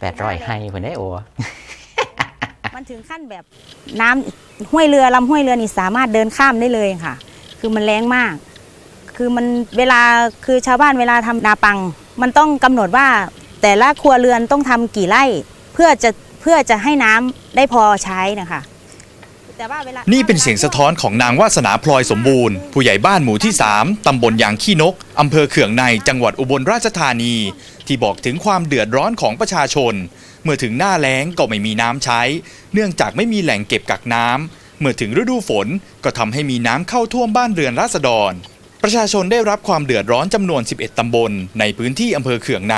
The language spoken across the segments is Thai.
แปดร้อยให้เพิ่นได้โอมันถึงขั้นแบบน้ำห้วยเรือลำห้วยเรือนี่สามารถเดินข้ามได้เลยค่ะ คือมันแรงมาก คือมันเวลาคือชาวบ้านเวลาทำนาปัง มันต้องกำหนดว่าแต่ละครัวเรือนต้องทำกี่ไร่ เพื่อจะเพื่อจะให้น้ำได้พอใช้นะคะ แต่ว่าเวลานี่เป็นเสียงสะท้อนของนางวาสนาพลอยสมบูรณ์ ผู้ใหญ่บ้านหมู่ที่ 3 ตำบลยางขี้นก อำเภอเขื่องใน จังหวัดอุบลราชธานี ที่บอกถึงความเดือดร้อนของประชาชน เมื่อถึงหน้าแล้งก็ไม่มีน้ำใช้ เนื่องจากไม่มีแหล่งเก็บกักน้ำ เมื่อถึงฤดูฝนก็ทำให้มีน้ำเข้าท่วมบ้านเรือนราษฎร ประชาชนได้รับความเดือดร้อนจำนวน 11 ตำบล ในพื้นที่อำเภอเขื่องใน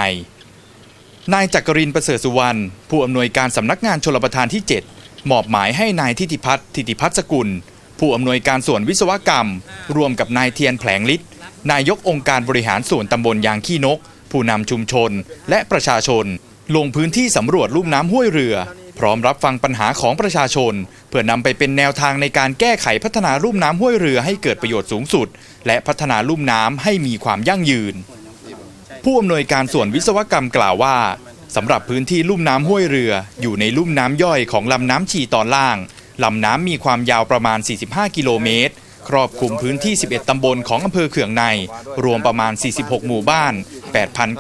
นายจักรินประเสริฐสุวรรณ ผู้อำนวยการสำนักงานชลประทานที่ 7 มอบหมายให้นายทิติพัฒน์ทิติพัฒน์สกุล ผู้อำนวยการส่วนวิศวกรรม รวมกับนายเทียนแผลงฤทธิ์นายกองค์การบริหารส่วนตำบลยางขี้นก ผู้นำชุมชน และประชาชน ลงพื้นที่สำรวจลุ่มน้ำห้วยเรือ พร้อมรับฟังปัญหาของประชาชน เพื่อนำไปเป็นแนวทางในการแก้ไขพัฒนาลุ่มน้ำห้วยเรือให้เกิดประโยชน์สูงสุด และพัฒนาลุ่มน้ำให้มีความยั่งยืน ผู้อำนวยการส่วนวิศวกรรมกล่าวว่า สำหรับพื้นที่ลุ่มน้ำห้วยเรือ อยู่ในลุ่มน้ำย่อยของลำน้ำฉีตอนล่างลำน้ำมีความยาวประมาณ 45 กิโลเมตร ครอบคลุมพื้นที่ 11 ตำบลของอำเภอเขื่องใน รวมประมาณ 46 หมู่บ้าน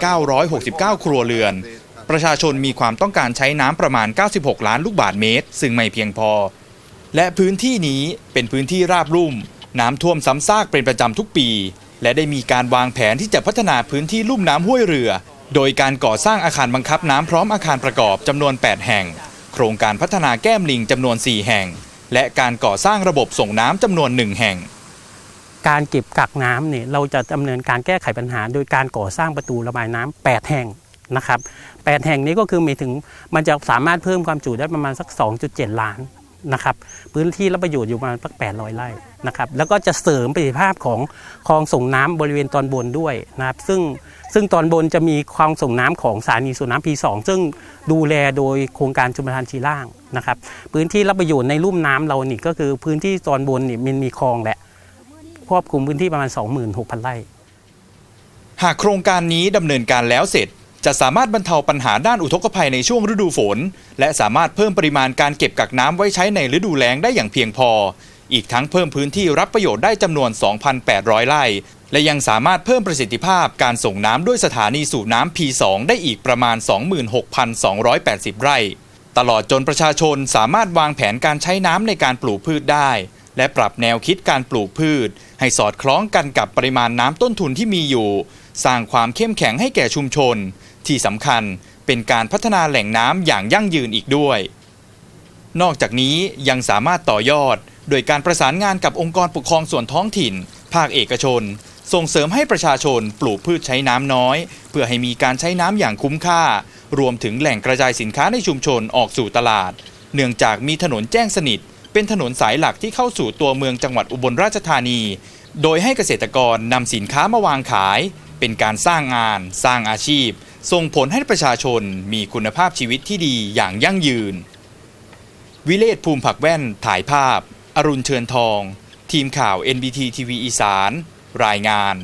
8,969 ครัวเรือน ประชาชนมีความต้องการใช้น้ำประมาณ 96 ล้านลูกบาศก์เมตร ซึ่งไม่เพียงพอ และพื้นที่นี้เป็นพื้นที่ราบลุ่ม น้ำท่วมซ้ำซากเป็นประจำทุกปี และได้มีการวางแผนที่จะพัฒนาพื้นที่ลุ่มน้ำห้วยเรือ โดยการก่อสร้างอาคารบังคับน้ำพร้อมอาคารประกอบจำนวน 8 แห่ง โครงการพัฒนาแก้มลิงจำนวน 4 แห่ง และการก่อสร้างระบบส่งน้ำจำนวน 1 แห่ง การเก็บกักน้ำเนี่ยเราจะดำเนินการแก้ไขปัญหา โดยการก่อสร้างประตูระบายน้ำ8แห่งนะครับ8แห่งนี้ก็คือมีถึงมันจะสามารถเพิ่มความจุได้ประมาณสัก 2.7 ล้าน นะครับพื้นที่รับประโยชน์อยู่ประมาณสัก800 ไร่นะครับแล้วก็จะเสริมประสิทธิภาพของคลองส่งน้ำบริเวณตอนบนด้วยนะครับซึ่งซึ่งตอนบนจะมีคลองส่งน้ำของสถานีสูบน้ำ P2 ซึ่งดูแลโดยโครงการชุมประทานชีล่างนะครับพื้นที่รับประโยชน์ในลุ่มน้ำเรานี่ก็คือพื้นที่ตอนบนนี่มันมีคลองแหละครอบคลุมพื้นที่ประมาณ 26,000 ไร่ หากโครงการนี้ดำเนินการแล้วเสร็จ จะสามารถบรรเทาปัญหาด้านอุทกภัยในช่วงฤดูฝน และสามารถเพิ่มปริมาณการเก็บกักน้ำไว้ใช้ในฤดูแล้งได้อย่างเพียงพอ อีกทั้งเพิ่มพื้นที่รับประโยชน์ได้จำนวน 2,800 ไร่ และยังสามารถเพิ่มประสิทธิภาพการส่งน้ำด้วยสถานีสูบน้ำ P2 ได้อีกประมาณ 26,280 ไร่ ตลอดจนประชาชนสามารถวางแผนการใช้น้ำในการปลูกพืชได้ และปรับแนวคิดการปลูกพืช ให้สอดคล้องกันกับปริมาณน้ำต้นทุนที่มีอยู่ สร้างความเข้มแข็งให้แก่ชุมชน ที่สำคัญเป็นการพัฒนาแหล่งน้ำอย่างยั่งยืนอีกด้วย นอกจากนี้ยังสามารถต่อยอด โดยการประสานงานกับองค์กรปกครองส่วนท้องถิ่น ภาคเอกชน ส่งเสริมให้ประชาชนปลูกพืชใช้น้ำน้อย เพื่อให้มีการใช้น้ำอย่างคุ้มค่า รวมถึงแหล่งกระจายสินค้าในชุมชนออกสู่ตลาด เนื่องจากมีถนนแจ้งสนิท เป็นถนนสายหลักที่เข้าสู่ตัวเมืองจังหวัดอุบลราชธานี โดยให้เกษตรกรนำสินค้ามาวางขาย เป็นการสร้างงาน สร้างอาชีพ ส่งผลให้ประชาชนมีคุณภาพชีวิตที่ดีอย่างยั่งยืน วิเลศภูมิผักแว่นถ่ายภาพ อรุณเชิญทอง ทีมข่าว NBT ทีวีอีสาน รายงาน